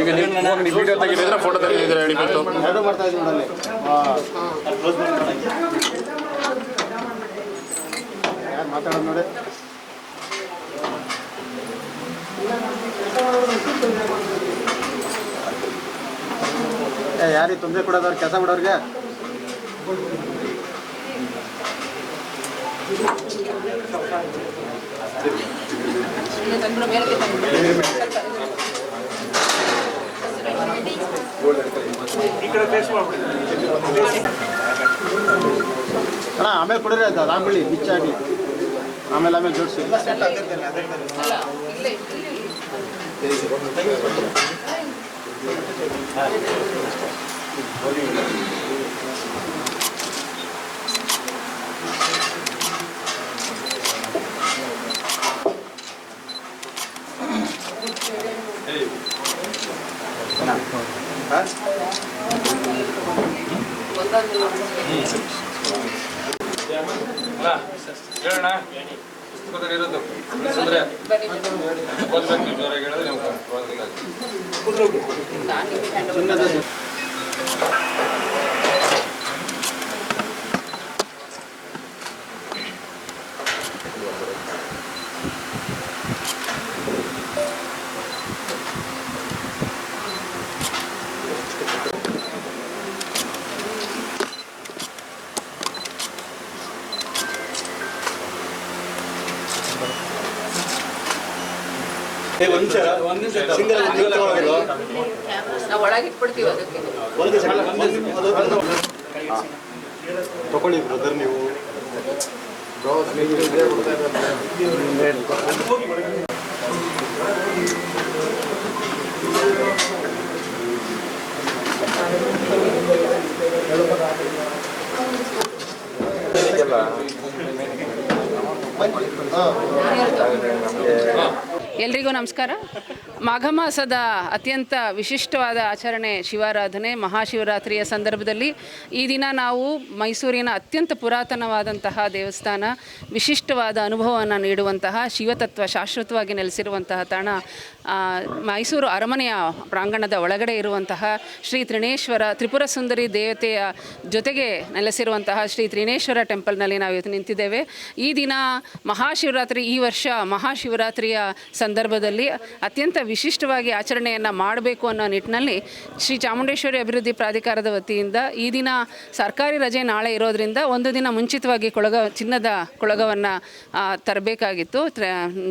ಈಗ ನೀವು video ತೆಗಿದ್ರೆ photo ತೆಗೆದಿದ್ರೆ ಯಾರು ಮಾತಾಡೋದು ನೋಡಿ. ಏ ಯಾರಿಗೆ ತೊಂದರೆ ಕೊಡೋದವ್ರು ಕೆಲಸ ಬಿಡೋರಿಗೆ ಅಣ್ಣ ಆಮೇಲೆ ಕೊಡಿರಿ ಅದು ರಾಮಬಳ್ಳಿ ಬಿಚ್ಚಾಗಿ ಆಮೇಲೆ ಆಮೇಲೆ ಜೋಡಿಸಿ. ಹೇಳೋಣ ಪುಸ್ತಕದಲ್ಲಿ ಇರೋದು ಅಂದ್ರೆ ಓದ್ಬೇಕು ಜೋರಾಗಿ ಹೇಳಿದ್ರೆ ನೀವು ಅದಕ್ಕೆ. ತಗೊಳ್ಳಿ ಬ್ರದರ್ ನೀವು. ಎಲ್ರಿಗೂ ನಮಸ್ಕಾರ. ಮಾಘ ಮಾಸದ ಅತ್ಯಂತ ವಿಶಿಷ್ಟವಾದ ಆಚರಣೆ ಶಿವಾರಾಧನೆ, ಮಹಾಶಿವರಾತ್ರಿಯ ಸಂದರ್ಭದಲ್ಲಿ ಈ ದಿನ ನಾವು ಮೈಸೂರಿನ ಅತ್ಯಂತ ಪುರಾತನವಾದಂತಹ ದೇವಸ್ಥಾನ, ವಿಶಿಷ್ಟವಾದ ಅನುಭವವನ್ನು ನೀಡುವಂತಹ, ಶಿವತತ್ವ ಶಾಶ್ವತವಾಗಿ ನೆಲೆಸಿರುವಂತಹ ತಾಣ ಮೈಸೂರು ಅರಮನೆಯ ಪ್ರಾಂಗಣದ ಒಳಗಡೆ ಇರುವಂತಹ ಶ್ರೀ ತ್ರಿಣೇಶ್ವರ ತ್ರಿಪುರ ಸುಂದರಿ ದೇವತೆಯ ಜೊತೆಗೆ ನೆಲೆಸಿರುವಂತಹ ಶ್ರೀ ತ್ರಿನೇಶ್ವರ ಟೆಂಪಲ್ನಲ್ಲಿ ನಾವು ಇವತ್ತು ನಿಂತಿದ್ದೇವೆ. ಈ ದಿನ ಮಹಾಶಿವರಾತ್ರಿ, ಈ ವರ್ಷ ಮಹಾಶಿವರಾತ್ರಿಯ ಸಂದರ್ಭದಲ್ಲಿ ಅತ್ಯಂತ ವಿಶಿಷ್ಟವಾಗಿ ಆಚರಣೆಯನ್ನು ಮಾಡಬೇಕು ಅನ್ನೋ ನಿಟ್ಟಿನಲ್ಲಿ ಶ್ರೀ ಚಾಮುಂಡೇಶ್ವರಿ ಅಭಿವೃದ್ಧಿ ಪ್ರಾಧಿಕಾರದ ವತಿಯಿಂದ ಈ ದಿನ ಸರ್ಕಾರಿ ರಜೆ ನಾಳೆ ಇರೋದ್ರಿಂದ ಒಂದು ದಿನ ಮುಂಚಿತವಾಗಿ ಕೊಳಗ, ಚಿನ್ನದ ಕೊಳಗವನ್ನು ತರಬೇಕಾಗಿತ್ತು, ತ್ರ,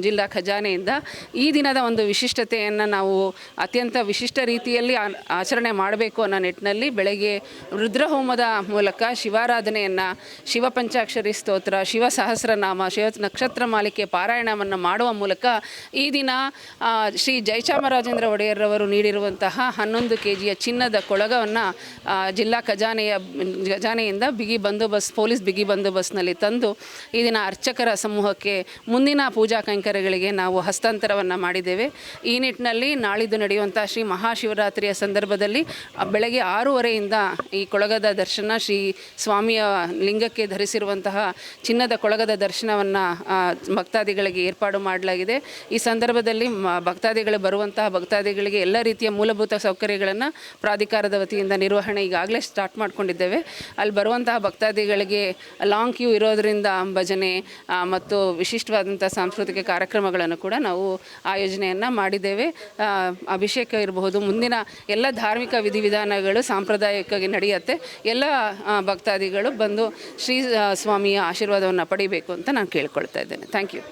ಜಿಲ್ಲಾ ಖಜಾನೆಯಿಂದ. ಈ ದಿನದ ಒಂದು ವಿಶಿಷ್ಟತೆಯನ್ನು ನಾವು ಅತ್ಯಂತ ವಿಶಿಷ್ಟ ರೀತಿಯಲ್ಲಿ ಆಚರಣೆ ಮಾಡಬೇಕು ಅನ್ನೋ ನಿಟ್ಟಿನಲ್ಲಿ ಬೆಳಗ್ಗೆ ರುದ್ರಹೋಮದ ಮೂಲಕ ಶಿವಾರಾಧನೆಯನ್ನು, ಶಿವ ಪಂಚಾಕ್ಷರಿ ಸ್ತೋತ್ರ, ಶಿವ ಸಹಸ್ರನಾಮ, ಶಿವ ನಕ್ಷತ್ರ ಮಾಲಿಕೆ ಪಾರಾಯಣವನ್ನು ಮಾಡುವ ಮೂಲಕ ಈ ದಿನ ಶ್ರೀ ಜಯಚಾಮರಾಜೇಂದ್ರ ಒಡೆಯರ್ರವರು ನೀಡಿರುವಂತಹ ಹನ್ನೊಂದು ಕೆ ಜಿಯ ಚಿನ್ನದ ಕೊಳಗವನ್ನು ಜಿಲ್ಲಾ ಖಜಾನೆಯ, ಖಜಾನೆಯಿಂದ ಬಿಗಿ ಬಂದೋಬಸ್ತ್, ಪೊಲೀಸ್ ಬಿಗಿ ಬಂದೋಬಸ್ತ್ನಲ್ಲಿ ತಂದು ಈ ದಿನ ಅರ್ಚಕರ ಸಮೂಹಕ್ಕೆ ಮುಂದಿನ ಪೂಜಾ ಕೈಂಕರ್ಯಗಳಿಗೆ ನಾವು ಹಸ್ತಾಂತರವನ್ನು ಮಾಡಿದ್ದೇವೆ. ಈ ನಿಟ್ಟಿನಲ್ಲಿ ನಾಳಿದ್ದು ನಡೆಯುವಂಥ ಶ್ರೀ ಮಹಾಶಿವರಾತ್ರಿಯ ಸಂದರ್ಭದಲ್ಲಿ ಬೆಳಗ್ಗೆ ಆರೂವರೆಯಿಂದ ಈ ಕೊಳಗದ ದರ್ಶನ ಶ್ರೀ ಸ್ವಾಮಿಯ ಲಿಂಗಕ್ಕೆ ಧರಿಸಿರುವಂತಹ ಚಿನ್ನದ ಕೊಳಗದ ದರ್ಶನವನ್ನು ಭಕ್ತಾದಿಗಳಿಗೆ ಏರ್ಪಾಡು ಮಾಡಲಾಗಿದೆ. ಈ ಸಂದರ್ಭದಲ್ಲಿ, ಮ- ಭಕ್ತಾದಿಗಳು ಬರುವಂತಹ ಭಕ್ತಾದಿಗಳಿಗೆ ಎಲ್ಲ ರೀತಿಯ ಮೂಲಭೂತ ಸೌಕರ್ಯಗಳನ್ನು ಪ್ರಾಧಿಕಾರದ ವತಿಯಿಂದ ನಿರ್ವಹಣೆ ಈಗಾಗಲೇ ಸ್ಟಾರ್ಟ್ ಮಾಡ್ಕೊಂಡಿದ್ದೇವೆ. ಅಲ್ಲಿ ಬರುವಂತಹ ಭಕ್ತಾದಿಗಳಿಗೆ ಲಾಂಗ್ ಕ್ಯೂ ಇರೋದರಿಂದ ಭಜನೆ ಮತ್ತು ವಿಶಿಷ್ಟವಾದಂಥ ಸಾಂಸ್ಕೃತಿಕ ಕಾರ್ಯಕ್ರಮಗಳನ್ನು ಕೂಡ ನಾವು ಆಯೋಜನೆಯನ್ನು ಮಾಡಿದ್ದೇವೆ. ಅಭಿಷೇಕ ಇರಬಹುದು, ಮುಂದಿನ ಎಲ್ಲ ಧಾರ್ಮಿಕ ವಿಧಿವಿಧಾನಗಳು ಸಾಂಪ್ರದಾಯಿಕವಾಗಿ ನಡೆಯುತ್ತೆ. ಎಲ್ಲ ಭಕ್ತಾದಿಗಳು ಬಂದು ಶ್ರೀ ಸ್ವಾಮಿಯ ಆಶೀರ್ವಾದವನ್ನು ಪಡಿಬೇಕು ಅಂತ ನಾನು ಕೇಳ್ಕೊಳ್ತಾ ಇದ್ದೇನೆ. Thank you